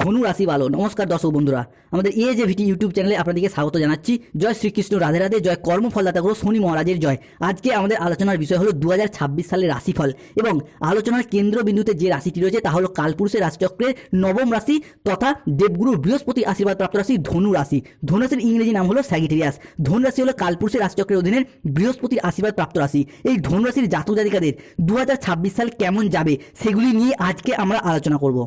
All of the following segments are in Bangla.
ধনু রাশি ভালো নমস্কার দর্শক বন্ধুরা। আমাদের এ যে ভিটি ইউটিউব চ্যানেলে আপনাদেরকে স্বাগত জানাচ্ছি। জয় শ্রীকৃষ্ণ, রাধে রাধে, জয় কর্মফলদাতা গুরু শনি মহারাজের জয়। আজকে আমাদের আলোচনার বিষয় হলো দু হাজার ছাব্বিশ সালের রাশিফল এবং আলোচনার কেন্দ্রবিন্দুতে যে রাশিটি রয়েছে তা হলো কালপুরুষের রাশিচক্রের নবম রাশি তথা দেবগুরু বৃহস্পতি আশীর্বাদ প্রাপ্ত রাশি ধনু রাশি। ধনু রাশির ইংরেজি নাম হলো স্যাগিটেরিয়াস ধনু রাশি হলো কালপুরুষের রাশিচক্রের অধীনে বৃহস্পতির আশীর্বাদ প্রাপ্ত রাশি। এই ধনু রাশির জাতক জাতিকাদের দু হাজার ছাব্বিশ সাল কেমন যাবে সেগুলি নিয়ে আজকে আমরা আলোচনা করব।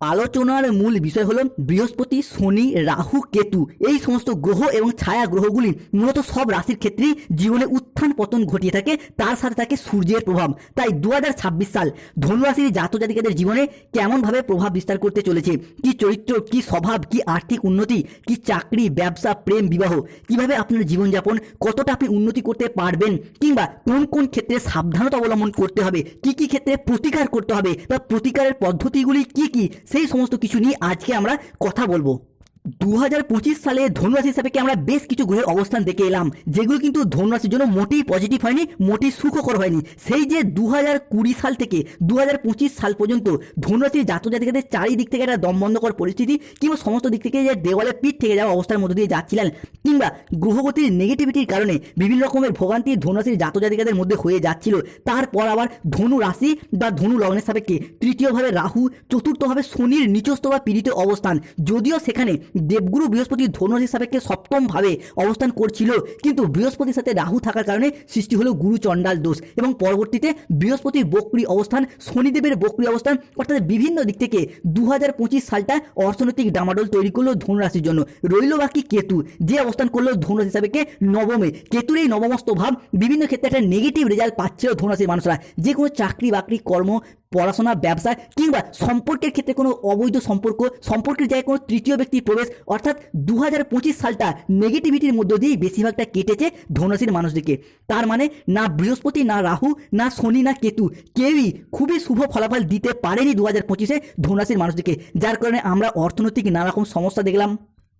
আলোচনার মূল বিষয় হলো বৃহস্পতি, শনি, রাহু, কেতু। এই সমস্ত গ্রহ এবং ছায়া গ্রহগুলি মূলত সব রাশির ক্ষেত্রেই জীবনে উত্থান পতন ঘটিয়ে থাকে, তার সাথে থাকে সূর্যের প্রভাব। তাই দু হাজার ছাব্বিশ সাল ধনুরাশির জাতক জাতিকাদের জীবনে কেমনভাবে প্রভাব বিস্তার করতে চলেছে? কি চরিত্র, কি স্বভাব, কি আর্থিক উন্নতি, কি চাকরি, ব্যবসা, প্রেম, বিবাহ? কীভাবে আপনার জীবনযাপন, কতটা আপনি উন্নতি করতে পারবেন? কিংবা কোন কোন ক্ষেত্রে সাবধানতা অবলম্বন করতে হবে? কি কি ক্ষেত্রে প্রতিকার করতে হবে? বা প্রতিকারের পদ্ধতিগুলি কি কি? সেই সমস্ত কিছু নিয়ে আজকে আমরা কথা বলব। দু হাজার পঁচিশ সালে ধনুরাশি হিসাবে আমরা বেশ কিছু গ্রহের অবস্থান দেখে এলাম, যেগুলো কিন্তু ধনুরাশির জন্য মোটেই পজিটিভ হয়নি, মোটেই সুখকর হয়নি। সেই যে দু হাজার কুড়ি সাল থেকে দু হাজার পঁচিশ সাল পর্যন্ত ধনুরাশির জাতক জাতিকাদের চারিদিক থেকে একটা দমবন্ধকর পরিস্থিতি কিংবা সমস্ত দিক থেকে যে দেওয়ালে পিঠ থেকে যাওয়া অবস্থার মধ্যে দিয়ে যাচ্ছিলেন কিংবা গ্রহগতির নেগেটিভিটির কারণে বিভিন্ন রকমের ভোগান্তি ধনুরাশির জাতক জাতিকাদের মধ্যে হয়ে যাচ্ছিল। তারপর আবার ধনু রাশি বা ধনু লগ্নের সাপেক্ষে তৃতীয়ভাবে রাহু, চতুর্থভাবে শনির নিচস্থ বা পীড়িত অবস্থান। যদিও সেখানে দেবগুরু বৃহস্পতি ধনুরাশির সাপেক্ষে সপ্তমভাবে অবস্থান করছিল। কিন্তু বৃহস্পতির সাথে রাহু থাকার কারণে সৃষ্টি হলো গুরু চণ্ডাল দোষ এবং পরবর্তীতে বৃহস্পতির বক্রি অবস্থান, শনিদেবের বক্রি অবস্থান অর্থাৎ বিভিন্ন দিক থেকে দু হাজার পঁচিশ সালটা অর্থনৈতিক ডামাডোল তৈরি করল ধনুরাশির জন্য। রইল বাকি কেতু, যে অবস্থান করল ধনুরাশি সাপেক্ষে নবমে। কেতুর এই নবমস্ত ভাব বিভিন্ন ক্ষেত্রে একটা নেগেটিভ রেজাল্ট পাচ্ছিল ধনুরাশির মানুষরা। যে কোনো চাকরি বাকরি কর্ম পড়াশোনা ব্যবসা কিংবা সম্পর্কের ক্ষেত্রে কোনো অবৈধ সম্পর্ক, সম্পর্কের জায়গায় কোনো তৃতীয় ব্যক্তির প্রবেশ, অর্থাৎ দু হাজার পঁচিশ সালটা নেগেটিভিটির মধ্য দিয়েই বেশিরভাগটা কেটেছে ধনুরাশির মানুষদেরকে। তার মানে না বৃহস্পতি, না রাহু, না শনি, না কেতু, কেউই খুবই শুভ ফলাফল দিতে পারেনি দু হাজার পঁচিশে ধনুরাশির মানুষদেরকে। যার কারণে আমরা অর্থনৈতিক নানা রকম সমস্যা দেখলাম।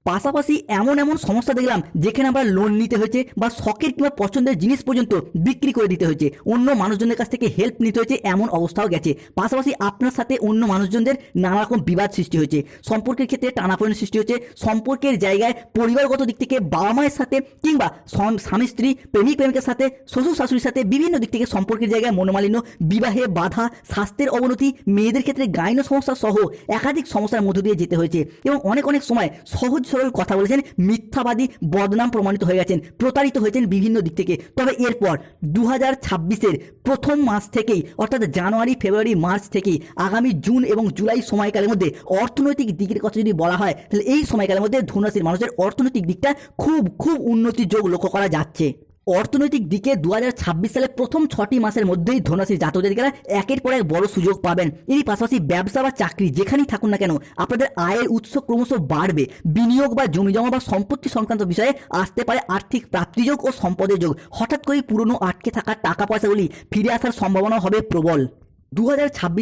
পাশাপাশি এমন এমন সমস্যা দেখলাম যেখানে আমরা লোন নিতে হয়েছে বা শখের কিংবা পছন্দের জিনিস পর্যন্ত বিক্রি করে দিতে হয়েছে। অন্য মানুষজনের কাছ থেকে হেল্প নিতে হয়েছে এমন অবস্থাও গেছে। পাশাপাশি আপনার সাথে অন্য মানুষজনদের নানা রকম বিবাদ সৃষ্টি হয়েছে। সম্পর্কের ক্ষেত্রে টানাপোড়েন সৃষ্টি হয়েছে। সম্পর্কের জায়গায় পরিবারগত দিক থেকে বাবা মায়ের সাথে কিংবা স্বামী, স্ত্রী, প্রেমিক, প্রেমিকের সাথে, শ্বশুর, শাশুড়ির সাথে বিভিন্ন দিক থেকে সম্পর্কের জায়গায় মনোমালিন্য, বিবাহে বাধা, স্বাস্থ্যের অবনতি, মেয়েদের ক্ষেত্রে গাইন সমস্যা সহ একাধিক সমস্যার মধ্য দিয়ে যেতে হয়েছে। এবং অনেক অনেক সময় সহজ সরল কথা বলেছেন, মিথ্যাবাদী বদনাম প্রমাণিত হয়ে গেছেন, প্রতারিত হয়েছেন বিভিন্ন দিক থেকে। তবে এরপর দু হাজার ছাব্বিশের প্রথম মাস থেকেই, অর্থাৎ জানুয়ারি, ফেব্রুয়ারি, মার্চ থেকেই, আগামী জুন এবং জুলাই সময়কালের মধ্যে অর্থনৈতিক দিকের কথা যদি বলা হয়, তাহলে এই সময়কালের মধ্যে ধনুরাশির মানুষের অর্থনৈতিক দিকটা খুব খুব উন্নতির যোগ লক্ষ্য করা যাচ্ছে। অর্থনৈতিক দিকে দু সালের প্রথম ছটি মাসের মধ্যেই ধনাশী জাতজাতিকারা একের পর এক বড় সুযোগ পাবেন। এরই পাশাপাশি ব্যবসা বা চাকরি যেখানেই থাকুন না কেন, আপনাদের আয়ের উৎস ক্রমশ বাড়বে। বিনিয়োগ বা জমি জমা বা সম্পত্তি সংক্রান্ত বিষয়ে আসতে পারে আর্থিক প্রাপ্তিযোগ ও সম্পদের যোগ। হঠাৎ করেই পুরনো আটকে থাকা টাকা পয়সাগুলি ফিরে আসার সম্ভাবনা হবে প্রবল। দু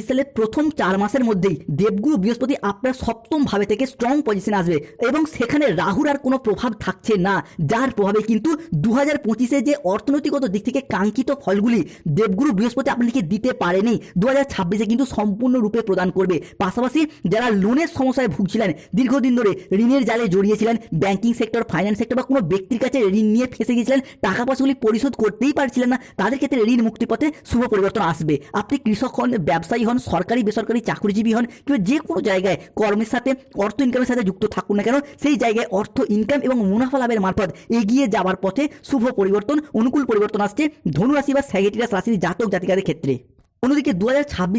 সালের প্রথম চার মাসের মধ্যেই দেবগুরু বৃহস্পতি আপনার সপ্তম ভাবে থেকে স্ট্রং পজিশনে আসবে এবং সেখানে রাহুর আর কোনো প্রভাব থাকছে না, যার প্রভাবে কিন্তু দু হাজার পঁচিশে যে অর্থনৈতিকগত দিক থেকে কাঙ্ক্ষিত ফলগুলি দেবগুরু বৃহস্পতি আপনাদেরকে দিতে পারেনি দু হাজার ছাব্বিশে কিন্তু সম্পূর্ণরূপে প্রদান করবে। পাশাপাশি যারা লোনের সমস্যায় ভুগছিলেন, দীর্ঘদিন ধরে ঋণের জালে জড়িয়েছিলেন ব্যাংকিং সেক্টর ফাইন্যান্স সেক্টর বা কোনো ব্যক্তির কাছে ঋণ নিয়ে ফেঁসে গিয়েছিলেন, টাকা পয়সাগুলি পরিশোধ করতেই পারছিলেন না, তাদের ক্ষেত্রে ঋণ মুক্তির পথে শুভ পরিবর্তন আসবে। আপনি কৃষক হন ব্যবসায়ী হন, সরকারি, বেসরকারি চাকরিজীবী হন, কিংবা যে কোনো জায়গায় কর্মের সাথে, অর্থ ইনকামের সাথে যুক্ত থাকুন না কেন, সেই জায়গায় অর্থ ইনকাম এবং মুনাফা লাভের মারফত এগিয়ে যাওয়ার পথে শুভ পরিবর্তন, অনুকূল পরিবর্তন আসছে ধনুরাশি বা স্যাগেটিরাস রাশির জাতক জাতিকাদের ক্ষেত্রে। অন্যদিকে দু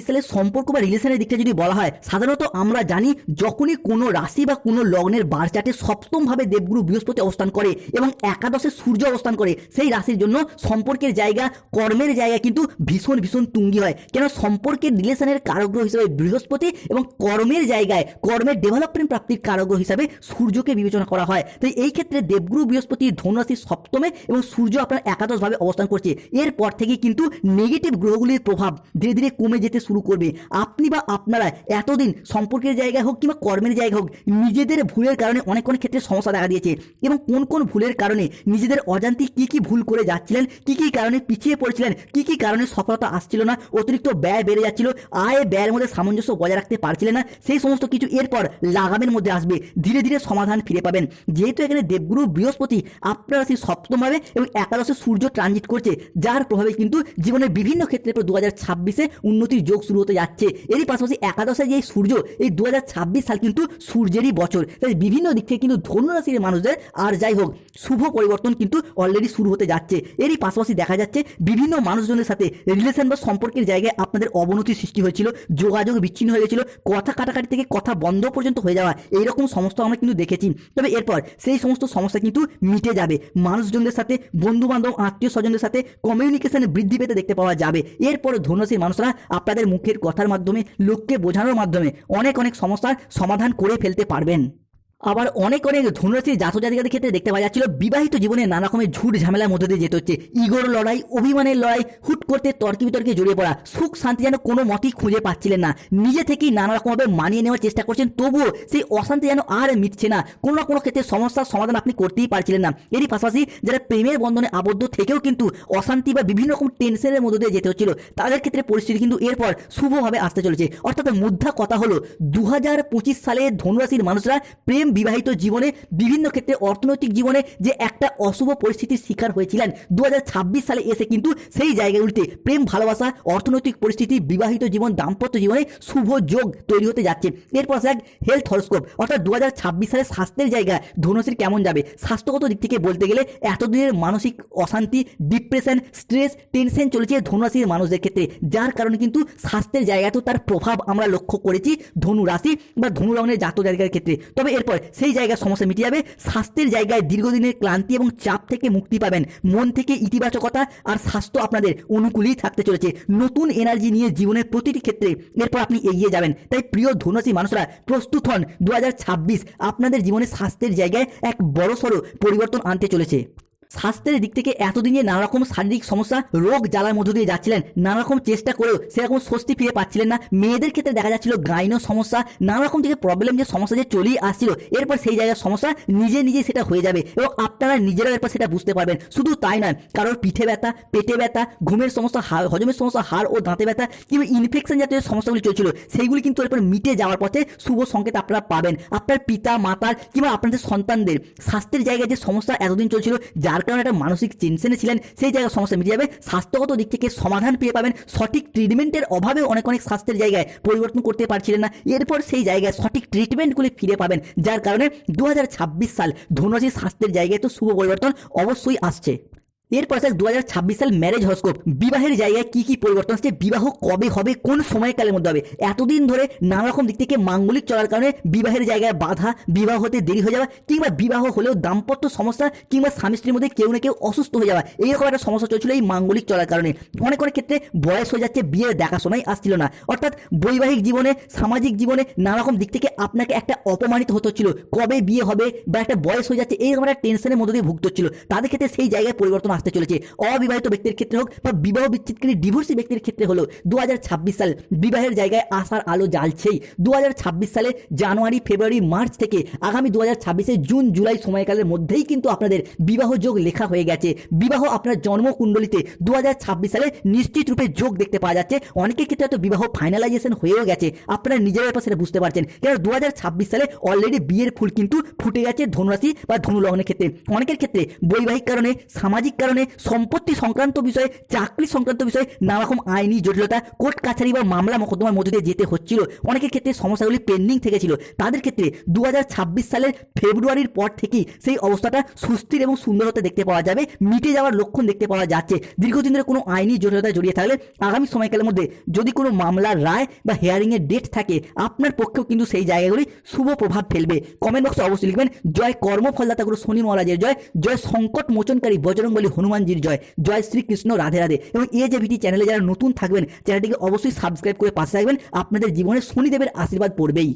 সালের সম্পর্ক বা রিলেশনের দিকটা যদি বলা হয়, সাধারণত আমরা জানি যখনই কোনো রাশি বা কোনো লগ্নের বার সপ্তমভাবে দেবগুরু বৃহস্পতি অবস্থান করে এবং একাদশে সূর্য অবস্থান করে, সেই রাশির জন্য সম্পর্কের জায়গা, কর্মের জায়গা কিন্তু ভীষণ ভীষণ তুঙ্গি হয়। কেন সম্পর্কের রিলেশনের কারগ্রহ হিসেবে বৃহস্পতি এবং কর্মের জায়গায়, কর্মের ডেভেলপমেন্ট প্রাপ্তির কারগ্রহ হিসাবে সূর্যকে বিবেচনা করা হয়। তাই এই ক্ষেত্রে দেবগুরু বৃহস্পতি ধনুরাশির সপ্তমে এবং সূর্য আপনার একাদশভাবে অবস্থান করছে। এরপর থেকে কিন্তু নেগেটিভ গ্রহগুলির প্রভাব ধীরে ধীরে কমে যেতে শুরু করবে। আপনি বা আপনারা এতদিন সম্পর্কের জায়গায় হোক কিংবা কর্মের জায়গায় হোক, নিজেদের ভুলের কারণে অনেক অনেক ক্ষেত্রে সমস্যা দেখা দিয়েছে এবং কোন কোন ভুলের কারণে নিজেদের অজান্তি কি কি ভুল করে যাচ্ছিলেন, কি কি কারণে পিছিয়ে পড়ছিলেন, কি কি কারণে সফলতা আসছিল না, অতিরিক্ত ব্যয় বেড়ে যাচ্ছিল, আয় ব্যয়ের মধ্যে সামঞ্জস্য বজায় রাখতে পারছিলেন না, সেই সমস্ত কিছু এরপর লাগামের মধ্যে আসবে। ধীরে ধীরে সমাধান ফিরে পাবেন। যেহেতু এখানে দেবগুরু বৃহস্পতি আপনারা সেই সপ্তমভাবে এবং একাদশে সূর্য ট্রানজিট করছে, যার প্রভাবে কিন্তু জীবনের বিভিন্ন ক্ষেত্রে দু হাজার ছাব্বিশে উন্নতির যোগ শুরু হতে যাচ্ছে। এরই পাশাপাশি একাদশে যে সূর্য, এই দু সাল কিন্তু সূর্যেরই বছর। তাই বিভিন্ন দিক থেকে কিন্তু ধনুরাশির মানুষদের আর যাই হোক, শুভ পরিবর্তন কিন্তু অলরেডি শুরু হতে যাচ্ছে। এরই পাশাপাশি দেখা যাচ্ছে বিভিন্ন মানুষজনের সাথে রিলেশন বা সম্পর্কের জায়গায় আপনাদের অবনতি সৃষ্টি হয়েছিল, যোগাযোগ বিচ্ছিন্ন হয়ে গেছিল, কথা কাটাকাটি থেকে কথা বন্ধ পর্যন্ত হয়ে যাওয়া, এইরকম সমস্ত আমরা কিন্তু দেখেছি। তবে এরপর সেই সমস্ত সমস্যা কিন্তু মিটে যাবে। মানুষজনদের সাথে বন্ধু বান্ধব আত্মীয় স্বজনদের সাথে কমিউনিকেশনে বৃদ্ধি পেতে দেখতে পাওয়া যাবে। এরপরে ধনুরাশির মানুষরা আপনাদের মুখের কথার মাধ্যমে, লোককে বোঝানোর মাধ্যমে অনেক অনেক সমস্যার সমাধান করে ফেলতে পারবেন। আবার অনেক অনেক ধনুরাশির জাতক জাতিকাদের ক্ষেত্রে দেখতে পাওয়া যাচ্ছিল, বিবাহিত জীবনে নানা রকমের ঝুট ঝামেলার মধ্যে দিয়ে যেতে হচ্ছে। ইগোর লড়াই, অভিমানের লড়াই, হুট করতে তর্কি বিতর্কে জড়িয়ে পড়া, সুখ শান্তি যেন কোনো মতেই খুঁজে পাচ্ছিলেন না। নিজে থেকেই নানা রকমভাবে মানিয়ে নেওয়ার চেষ্টা করছেন, তবুও সেই অশান্তি যেন আর মিটছে না। কোনো না কোনো ক্ষেত্রে সমস্যার সমাধান আপনি করতেই পারছিলেন না। এরই পাশাপাশি যারা প্রেমের বন্ধনে আবদ্ধ থেকেও কিন্তু অশান্তি বা বিভিন্ন রকম টেনশনের মধ্যে দিয়ে যেতে হচ্ছিল, তাদের ক্ষেত্রে পরিস্থিতি কিন্তু এরপর শুভভাবে আসতে চলেছে। অর্থাৎ মুদ্রা কথা হলো দু হাজার পঁচিশ সালে ধনুরাশির মানুষরা প্রেম বিবাহিত জীবনে বিভিন্ন ক্ষেত্রে অর্থনৈতিক জীবনে যে একটা অশুভ পরিস্থিতির শিকার হয়েছিলেন দু হাজার ছাব্বিশ সালে এসে কিন্তু সেই জায়গায় জায়গাগুলিতে প্রেম, ভালোবাসা, অর্থনৈতিক পরিস্থিতি, বিবাহিত জীবন, দাম্পত্য জীবনে শুভ যোগ তৈরি হতে যাচ্ছে। এরপর এক হেলথ হরস্কোপ অর্থাৎ দু হাজার ছাব্বিশ সালে স্বাস্থ্যের জায়গা ধনুষের কেমন যাবে? স্বাস্থ্যগত দিক থেকে বলতে গেলে এতদিনের মানসিক অশান্তি ডিপ্রেশন স্ট্রেস টেনশন চলেছে ধনুরাশির মানুষদের ক্ষেত্রে। যার কারণে কিন্তু স্বাস্থ্যের জায়গাতেও তার প্রভাব আমরা লক্ষ্য করেছি ধনু রাশি বা ধনু রঙের জাতক জায়গার ক্ষেত্রে। তবে এরপর সেই জায়গার সমস্যা মিটে যাবে। স্বাস্থ্যের জায়গায় দীর্ঘদিনের ক্লান্তি এবং চাপ থেকে মুক্তি পাবেন। মন থেকে ইতিবাচকতা আর স্বাস্থ্য আপনাদের অনুকূলেই থাকতে চলেছে। নতুন এনার্জি নিয়ে জীবনের প্রতিটি ক্ষেত্রে এরপর আপনি এগিয়ে যাবেন। তাই প্রিয় ধনুরাশি মানুষরা, প্রস্তুত হন। দু হাজার ছাব্বিশ আপনাদের জীবনে স্বাস্থ্যের জায়গায় এক বড়সড় পরিবর্তন আনতে চলেছে। স্বাস্থ্যের দিক থেকে এতদিনে নানা রকম শারীরিক সমস্যা, রোগ জ্বালার মধ্য দিয়ে যাচ্ছিলেন। নানা রকম চেষ্টা করেও সেরকম স্বস্তি ফিরে পাচ্ছিলেন না। মেয়েদের ক্ষেত্রে দেখা যাচ্ছিল গাইনো সমস্যা নানা রকম থেকে প্রবলেম যে সমস্যা যে চলেই আসছিল, এরপর সেই জায়গার সমস্যা নিজে নিজে সেটা হয়ে যাবে এবং আপনারা নিজেরাও এরপর সেটা বুঝতে পারবেন। শুধু তাই নয়, কারোর পিঠে ব্যথা, পেটে ব্যথা, ঘুমের সমস্যা হজমের সমস্যা, হাড় ও দাঁতে ব্যথা, কিংবা ইনফেকশন জাতীয় সমস্যাগুলি চলছিল সেইগুলি কিন্তু এরপর মিটে যাওয়ার পথে শুভ সংকেত আপনারা পাবেন। আপনার পিতা, মাতার কিংবা আপনাদের সন্তানদের স্বাস্থ্যের জায়গায় যে সমস্যা এতদিন চলছিল, যার কারণে একটা মানসিক টেনশনে ছিলেন, সেই জায়গায় সমস্যা মিটে যাবে। স্বাস্থ্যগত দিক থেকে সমাধান পেয়ে পাবেন। সঠিক ট্রিটমেন্টের অভাবে অনেক অনেক স্বাস্থ্যের জায়গায় পরিবর্তন করতে পারছিলেন না। এরপর সেই জায়গায় সঠিক ট্রিটমেন্টগুলি ফিরে পাবেন, যার কারণে দু হাজার ছাব্বিশ সাল ধনুরাশির স্বাস্থ্যের জায়গায় তো শুভ পরিবর্তন অবশ্যই আসছে। এরপর স্যার দু হাজার ছাব্বিশ সাল ম্যারেজ হরস্কোপ বিবাহের জায়গায় কি কি পরিবর্তন আসছে, বিবাহ কবে হবে, কোন সময়কালের মধ্যে হবে? এতদিন ধরে নানা রকম দিক থেকে মাঙ্গলিক চলার কারণে বিবাহের জায়গায় বাধা, বিবাহ হতে দেরি হয়ে যাওয়া, কিংবা বিবাহ হলেও দাম্পত্য সমস্যা, কিংবা স্বামী স্ত্রীর মধ্যে কেউ না কেউ অসুস্থ হয়ে যাওয়া, এইরকম একটা সমস্যা চলছিল এই মাঙ্গলিক চলার কারণে। অনেক অনেক ক্ষেত্রে বয়স হয়ে যাচ্ছে, বিয়ের দেখাশোনাই আসছিল না। অর্থাৎ বৈবাহিক জীবনে, সামাজিক জীবনে নানা রকম দিক থেকে আপনাকে একটা অপমানিত হতে হচ্ছিল। কবে বিয়ে হবে বা একটা বয়স হয়ে যাচ্ছে, এইরকম একটা টেনশনের মধ্যে দিয়ে ভুগতে হচ্ছিল। তাদের ক্ষেত্রে সেই জায়গায় পরিবর্তন আসতে চলেছে। অবিবাহিত ব্যক্তির ক্ষেত্রে হোক বা বিবাহ বিচ্ছেদকারী ডিভোর্সি ব্যক্তির ক্ষেত্রে হলো দু হাজার ছাব্বিশ সাল বিবাহের জায়গায় আসার আলো জ্বালছেই। দু হাজার ছাব্বিশ সালে জানুয়ারি, ফেব্রুয়ারি, মার্চ থেকে আগামী দু হাজার জুন, জুলাই সময়কালের মধ্যেই কিন্তু আপনাদের বিবাহ যোগ লেখা হয়ে গেছে। বিবাহ আপনার জন্মকুণ্ডলিতে দু সালে নিশ্চিত রূপে যোগ দেখতে পাওয়া যাচ্ছে। অনেকের ক্ষেত্রে হয়তো বিবাহ ফাইনালাইজেশন হয়েও গেছে। আপনারা নিজের ব্যাপার বুঝতে পারছেন। কেন দু হাজার ছাব্বিশ সালে অলরেডি বিয়ের ফুল কিন্তু ফুটে গেছে ধনুরাশি বা ধনু লগ্নের ক্ষেত্রে। অনেকের ক্ষেত্রে বৈবাহিক কারণে, সামাজিক কারণে সম্পত্তি সংক্রান্ত বিষয়ে, চাকরি সংক্রান্ত বিষয়ে নানা রকম আইনি জটিলতা, কোর্ট কাছারি বা মামলা মোকদ্দমার মধ্যে দিয়ে যেতে হচ্ছিল। অনেকের ক্ষেত্রে সমস্যাগুলি পেন্ডিং থেকেছিল। তাদের ক্ষেত্রে দু হাজার ছাব্বিশ সালের ফেব্রুয়ারির পর থেকেই সেই অবস্থাটা সুস্থির এবং সুন্দর হতে দেখতে পাওয়া যাবে, মিটে যাওয়ার লক্ষণ দেখতে পাওয়া যাচ্ছে। দীর্ঘদিন ধরে কোনো আইনি জটিলতায় জড়িয়ে থাকলে আগামী সময়কালের মধ্যে যদি কোনো মামলার রায় বা হিয়ারিংয়ের ডেট থাকে, আপনার পক্ষেও কিন্তু সেই জায়গাগুলি শুভ প্রভাব ফেলবে। কমেন্ট বক্সে অবশ্যই লিখবেন, জয় কর্মফলদাতা গুরু শনি মহারাজের জয় জয় সংকট মোচনকারী বজরংবলী হনুমানজির জয়। জয় শ্রীকৃষ্ণ, রাধে রাধে। এবং এই যে ভিটি চ্যানেলে যারা নতুন থাকবেন চ্যানেলটিকে অবশ্যই সাবস্ক্রাইব করে পাশে থাকবেন। আপনাদের জীবনে শনিদেবের আশীর্বাদ পড়বেই।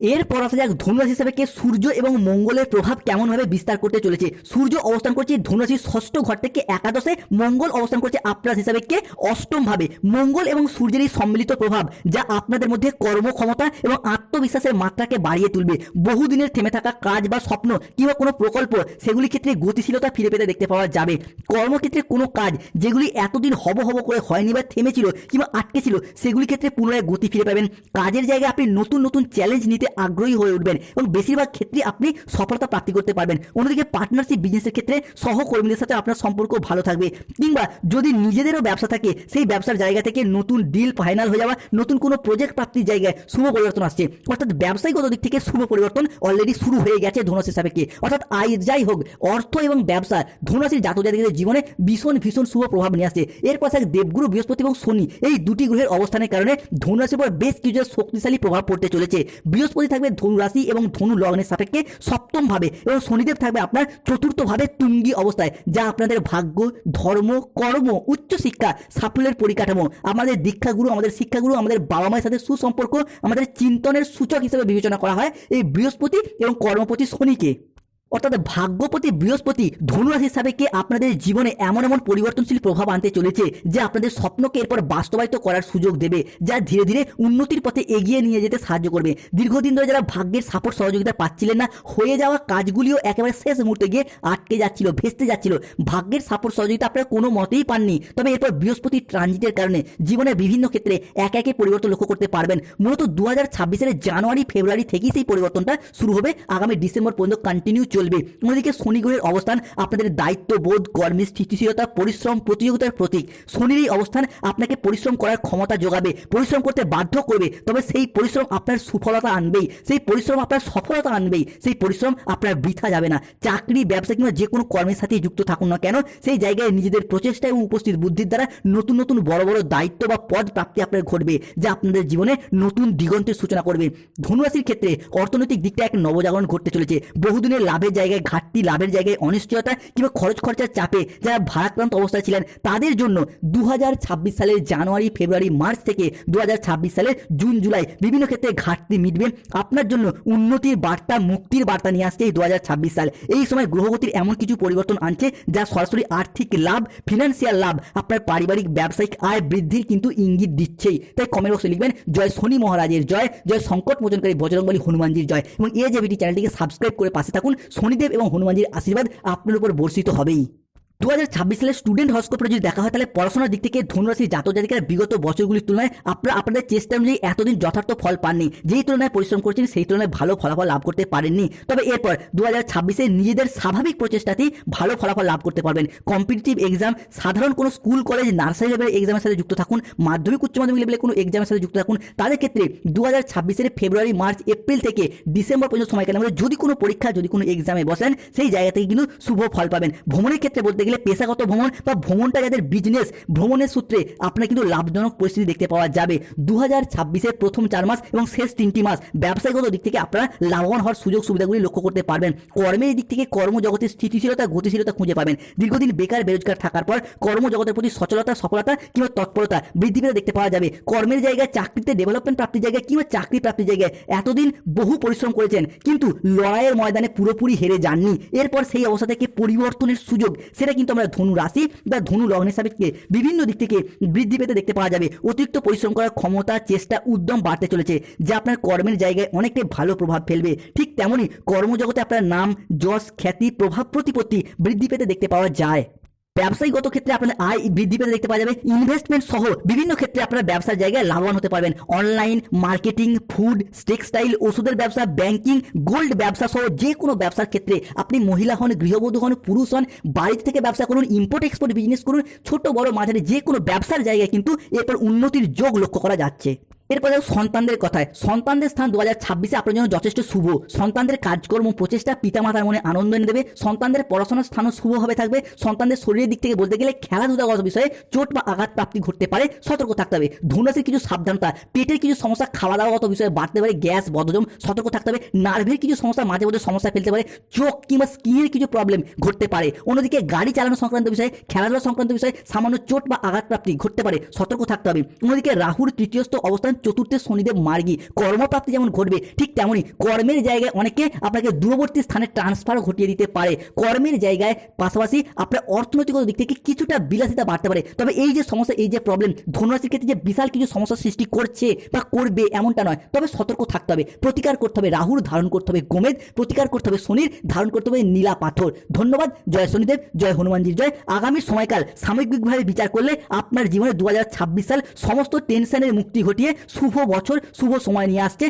এরপর আসা যাক ধনুরাশি কে সূর্য এবং মঙ্গলের প্রভাব কেমনভাবে বিস্তার করতে চলেছে? সূর্য অবস্থান করছে ধনুরাশির ষষ্ঠ ঘর থেকে একাদশে, মঙ্গল অবস্থান করছে আপনার হিসাবে কে? অষ্টম ভাবে। মঙ্গল এবং সূর্যের এই সম্মিলিত প্রভাব, যা আপনাদের মধ্যে কর্মক্ষমতা এবং আত্মবিশ্বাসের মাত্রাকে বাড়িয়ে তুলবে। বহুদিনের থেমে থাকা কাজ বা স্বপ্ন কিংবা কোনো প্রকল্প সেগুলির ক্ষেত্রে গতিশীলতা ফিরে পেতে দেখতে পাওয়া যাবে। কর্মক্ষেত্রে কোনো কাজ যেগুলি এতদিন হব হব করে হয়নি বা থেমেছিল কিংবা আটকে ছিল সেগুলির ক্ষেত্রে পুনরায় গতি ফিরে পাবেন। কাজের জায়গায় আপনি নতুন নতুন চ্যালেঞ্জ নিতে আগ্রহী হয়ে উঠবেন এবং বেশিরভাগ ক্ষেত্রে আপনি সফলতা প্রাপ্তি করতে পারবেন। অন্যদিকে পার্টনারশিপ বিজনেসের ক্ষেত্রে সহকর্মীদের সাথে আপনার সম্পর্ক ভালো থাকবে কিংবা যদি নিজেদেরও ব্যবসা থাকে, সেই ব্যবসার জায়গা থেকে নতুন ডিল ফাইনাল হয়ে যাওয়া, নতুন কোনো প্রজেক্ট প্রাপ্তির জায়গায় শুভ পরিবর্তন আসছে। অর্থাৎ ব্যবসায়িকগত দিক থেকে শুভ পরিবর্তন অলরেডি শুরু হয়ে গেছে ধনুরাশি সাপেক্ষে অর্থাৎ আয় যাই হোক, অর্থ এবং ব্যবসা ধনুরাশির জাতক জাতিদের জীবনে ভীষণ ভীষণ শুভ প্রভাব নিয়ে আসছে। এরপর এক দেবগুরু, বৃহস্পতি এবং শনি। এই দুটি গ্রহের অবস্থানের কারণে ধনুরাশির উপর বেশ কিছু শক্তিশালী প্রভাব পড়তে চলেছে। বৃহস্পতি থাকবে ধনু রাশি এবং ধনু লগ্নের সাপেক্ষে সপ্তম ভাবে এবং শনিদেব থাকবে আপনার চতুর্থ ভাবে তুঙ্গি অবস্থায়, যা আপনাদের ভাগ্য, ধর্ম, কর্ম, উচ্চশিক্ষা, সাফল্যের পরিকাঠামো, আমাদের দীক্ষাগুরু, আমাদের শিক্ষাগুরু, আমাদের বাবা মায়ের সাথে সুসম্পর্ক, আমাদের চিন্তনের সূচক হিসেবে বিবেচনা করা হয় এই বৃহস্পতি এবং কর্মপতি শনিকে। অর্থাৎ ভাগ্যপতি, বৃহস্পতি, ধনুরাশি সাপেক্ষে আপনাদের জীবনে এমন এমন পরিবর্তনশীল প্রভাব আনতে চলেছে যা আপনাদের স্বপ্নকে এরপর বাস্তবায়িত করার সুযোগ দেবে, যা ধীরে ধীরে উন্নতির পথে এগিয়ে নিয়ে যেতে সাহায্য করবে। দীর্ঘদিন ধরে যারা ভাগ্যের সাপোর্ট সহযোগিতা পাচ্ছিলেন না, হয়ে যাওয়া কাজগুলিও একেবারে শেষ মুহূর্তে গিয়ে আটকে যাচ্ছিল, ভেস্তে যাচ্ছিল। ভাগ্যের সাপোর্ট সহযোগিতা আপনারা কোনো মতেই পাননি। তবে এরপর বৃহস্পতি ট্রানজিটের কারণে জীবনের বিভিন্ন ক্ষেত্রে এক একে পরিবর্তন লক্ষ্য করতে পারবেন। মূলত দু হাজার জানুয়ারি, ফেব্রুয়ারি থেকেই সেই পরিবর্তনটা শুরু হবে। আগামী ডিসেম্বর পর্যন্ত কন্টিনিউ চলবে। অন্যদিকে শনি গ্রহের অবস্থান আপনাদের দায়িত্ববোধ, কর্মের স্থিতিশীলতা, পরিশ্রম, প্রতিযোগিতার প্রতীক। শনির এই অবস্থান আপনাকে পরিশ্রম করার ক্ষমতা যোগাবে, পরিশ্রম করতে বাধ্য করবে, তবে সেই পরিশ্রম আপনার সুফলতা আনবেই, সেই পরিশ্রম আপনার সফলতা আনবেই, সেই পরিশ্রম আপনার বৃথা যাবে না। চাকরি, ব্যবসা কিংবা যে কোনো কর্মের সাথে যুক্ত থাকুন না কেন, সেই জায়গায় নিজেদের প্রচেষ্টা এবং উপস্থিত বুদ্ধির দ্বারা নতুন নতুন বড় বড় দায়িত্ব বা পদ প্রাপ্তি আপনার ঘটবে, যা আপনাদের জীবনে নতুন দিগন্তের সূচনা করবে। ধনুরাশির ক্ষেত্রে অর্থনৈতিক দিকটা এক নবজাগরণ ঘটতে চলেছে। বহুদিনের লাভের জায়গায়, ঘাটতি লাভের জায়গায়, অনিশ্চয়তা কিংবা খরচ খরচার চাপে যারা ভারাক্রান্ত অবস্থায় ছিলেন, তাদের জন্য দু সালের জানুয়ারি, ফেব্রুয়ারি, মার্চ থেকে দু সালের জুন, জুলাই বিভিন্ন ক্ষেত্রে ঘাটতি মিটবে। আপনার জন্য উন্নতির বার্তা, মুক্তির বার্তা নিয়ে আসছে এই দু সাল। এই সময় গ্রহগতির এমন কিছু পরিবর্তন আনছে যা সরাসরি আর্থিক লাভ ফিনান্সিয়াল লাভ, আপনার পারিবারিক, ব্যবসায়িক আয় বৃদ্ধির কিন্তু ইঙ্গিত দিচ্ছেই। তাই কমেন্ট বক্সে লিখবেন, জয় শনি মহারাজের জয় জয় সংকট মোচনকারী বজরংবলী হনুমানজির জয়। এবং এ যে ভিডি চ্যানেলটিকে সাবস্ক্রাইব করে পাশে থাকুন। শনিদেব এবং হনুমানজির আশীর্বাদ আপনার উপর বর্ষিত হবেই। দু হাজার ছাব্বিশ সালে স্টুডেন্ট হস্কোপে যদি দেখা হয়, তাহলে পড়াশোনার দিক থেকে ধনুরাশি জাতক জাতিকার বিগত বছরগুলির তুলনায় আপনারা, আপনাদের চেষ্টা অনুযায়ী এতদিন যথার্থ ফল পাননি। যেই তুলনায় পরিশ্রম করছেন, সেই তুলনায় ভালো ফলাফল লাভ করতে পারেননি। তবে এরপর দু হাজার ছাব্বিশে নিজেদের স্বাভাবিক প্রচেষ্টাতেই ভালো ফলাফল লাভ করতে পারবেন। কম্পিটিটিভ এক্সাম সাধারণ কোনো স্কুল কলেজ নার্সারি লেভেলের এক্সামের সাথে যুক্ত থাকুন। মাধ্যমিক, উচ্চ মাধ্যমিক লেভেলের কোনো এক্সামের সাথে যুক্ত থাকুন। তাদের ক্ষেত্রে দু হাজার ছাব্বিশের ফেব্রুয়ারি মার্চ এপ্রিল থেকে ডিসেম্বর পর্যন্ত সময়কালের মধ্যে যদি কোনো পরীক্ষা যদি কোনো এক্সামে বসেন, সেই জায়গা থেকে কিন্তু শুভ ফল পাবেন। ভ্রমণের ক্ষেত্রে বলতে গেলে পেশাগত ভ্রমণ বা ভ্রমণটা যাদের বিজনেস ভ্রমণের সূত্রে আপনার কিন্তু লাভজনক পরিস্থিতি দেখতে পাওয়া যাবে। দু হাজার প্রথম চার মাস এবং শেষ তিনটি মাস ব্যবসায়িকগত দিক থেকে আপনারা লাভবান হওয়ার সুযোগ সুবিধাগুলি লক্ষ্য করতে পারবেন। কর্মের দিক থেকে কর্মজগতের স্থিতিশীলতা, গতিশীলতা খুঁজে পাবেন। দীর্ঘদিন বেকার, বেরোজগার থাকার পর কর্মজগতের প্রতি সচলতা, সফলতা কিংবা তৎপরতা বৃদ্ধি পেতে দেখতে পাওয়া যাবে। কর্মের জায়গায় চাকরিতে ডেভেলপমেন্ট প্রাপ্তির জায়গায় কিংবা চাকরি প্রাপ্তির জায়গায় এতদিন বহু পরিশ্রম করেছেন, কিন্তু লড়াইয়ের ময়দানে পুরোপুরি হেরে যাননি। এরপর সেই অবস্থা থেকে পরিবর্তনের সুযোগ, সেটা কিন্তু আমরা ধনু রাশি বা ধনু লগ্নের সাপেক্ষে বিভিন্ন দিক থেকে বৃদ্ধি পেতে দেখতে পাওয়া যাবে। অতিরিক্ত পরিশ্রম করার ক্ষমতা, চেষ্টা, উদ্যম বাড়তে চলেছে, যা আপনার কর্মের জায়গায় অনেকটাই ভালো প্রভাব ফেলবে। ঠিক তেমনই কর্মজগতে আপনার নাম, যশ, খ্যাতি, প্রভাব প্রতিপত্তি বৃদ্ধি পেতে দেখতে পাওয়া যায়। ব্যবসায়িকগত ক্ষেত্রে আপনার আয় বৃদ্ধি পেতে দেখতে পাওয়া যাবে। ইনভেস্টমেন্ট সহ বিভিন্ন ক্ষেত্রে আপনারা ব্যবসার জায়গায় লাভবান হতে পারবেন। অনলাইন, মার্কেটিং, ফুড, টেক্সটাইল, ওষুধের ব্যবসা, ব্যাংকিং, গোল্ড ব্যবসা সহ যে কোনো ব্যবসার ক্ষেত্রে আপনি মহিলা হন, গৃহবধূ হন, পুরুষ হন বাড়ি থেকে ব্যবসা করুন ইম্পোর্ট এক্সপোর্ট বিজনেস করুন, ছোট, বড়, মাঝারি যে কোনো ব্যবসার জায়গায় কিন্তু এরপর উন্নতির যোগ লক্ষ্য করা যাচ্ছে। এরপরে সন্তানদের কথায়। সন্তানদের স্থান দু হাজার ছাব্বিশে আপনার জন্য যথেষ্ট শুভ। সন্তানদের কাজকর্ম, প্রচেষ্টা পিতামাতার মনে আনন্দ এনে দেবে। সন্তানদের পড়াশোনার স্থানও শুভভাবে থাকবে। সন্তানদের শরীরের দিক থেকে বলতে গেলে খেলাধুলাগত বিষয়ে চোট বা আঘাত প্রাপ্তি ঘটতে পারে। সতর্ক থাকতে হবে। ধনুরাশির কিছু সাবধানতা, পেটের কিছু সমস্যা খাওয়া দাওয়াগত বিষয়ে বাড়তে পারে গ্যাস বদজম সতর্ক থাকতে হবে। নার্ভের কিছু সমস্যা, মাঝে মধ্যে সমস্যা ফেলতে পারে। চোখ কিংবা স্কিনের কিছু প্রবলেম ঘটতে পারে। অন্যদিকে গাড়ি চালানো সংক্রান্ত বিষয়ে, খেলাধুলা সংক্রান্ত বিষয়ে সামান্য চোট বা আঘাত প্রাপ্তি ঘটতে পারে। সতর্ক থাকতে হবে। অন্যদিকে রাহুর তৃতীয়স্থ অবস্থান চতুর্থে শনিদেব মার্গী। কর্মপ্রাপ্তি যেমন ঘটবে, ঠিক তেমনই কর্মের জায়গায় অনেকে আপনাকে দূরবর্তী স্থানে ট্রান্সফার ঘটিয়ে দিতে পারে। কর্মের জায়গায় পাশাপাশি আপনার অর্থনৈতিক দিক থেকে কিছুটা বিলাসিতা বাড়তে পারে। তবে এই যে সমস্যা, এই যে প্রবলেম ধনুরাশির ক্ষেত্রে যে বিশাল কিছু সমস্যার সৃষ্টি করছে বা করবে এমনটা নয়। তবে সতর্ক থাকতে হবে, প্রতিকার করতে হবে, রাহুর ধারণ করতে হবে গোমেদ প্রতিকার করতে হবে, শনির ধারণ করতে হবে, নীলা পাথর। ধন্যবাদ, জয় শনিদেব, জয় হনুমানজির জয়। আগামী সময়কাল সামগ্রিকভাবে বিচার করলে আপনার জীবনে দু হাজার ছাব্বিশ সাল সমস্ত টেনশনের মুক্তি ঘটিয়ে শুভ বছর শুভ সময় নিয়ে আসছে।